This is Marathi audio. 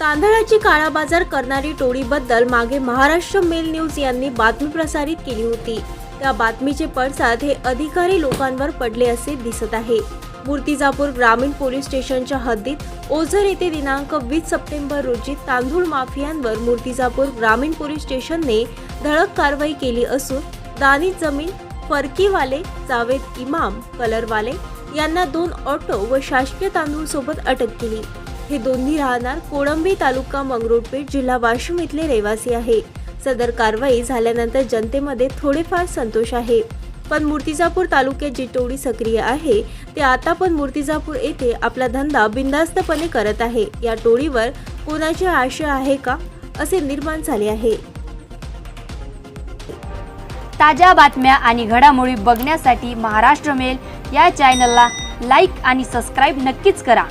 तांदळाची काळाबाजार करणारी टोळीबद्दल मागे महाराष्ट्र मेल न्यूज यांनी बातमी प्रसारित केली होती. त्या बातमीचे पडसाद हे अधिकारी लोकांवर पडले असे दिसत आहे. मूर्तिजापूर ग्रामीण पोलीस स्टेशनच्या हद्दीत ओझर येथे दिनांक वीस सप्टेंबर रोजी तांदूळ माफियांवर मूर्तिजापूर ग्रामीण पोलीस स्टेशनने धडक कारवाई केली असून दानी जमीन फरकीवाले जावेद इमाम कलरवाले यांना दोन ऑटो व शासकीय तांदूळ सोबत अटक केली. हे दोन्ही राहणार कोळंबी तालुका मंगरुळपेठ जिल्हा वाशिम इथले रहिवासी आहे. सदर कारवाई झाल्यानंतर जनतेमध्ये थोडेफार संतोष आहे. पण मूर्तिजापूर तालुक्यात जी टोळी सक्रिय आहे ते आता पण मूर्तिजापूर येथे आपला धंदा बिंदास्तपणे करत आहे. या टोळीवर कोणाची आशा आहे का असे निर्माण झाले आहे. ताज्या बातम्या आणि घडामोडी बघण्यासाठी महाराष्ट्र मेल या चॅनलला लाईक आणि सबस्क्राईब नक्कीच करा.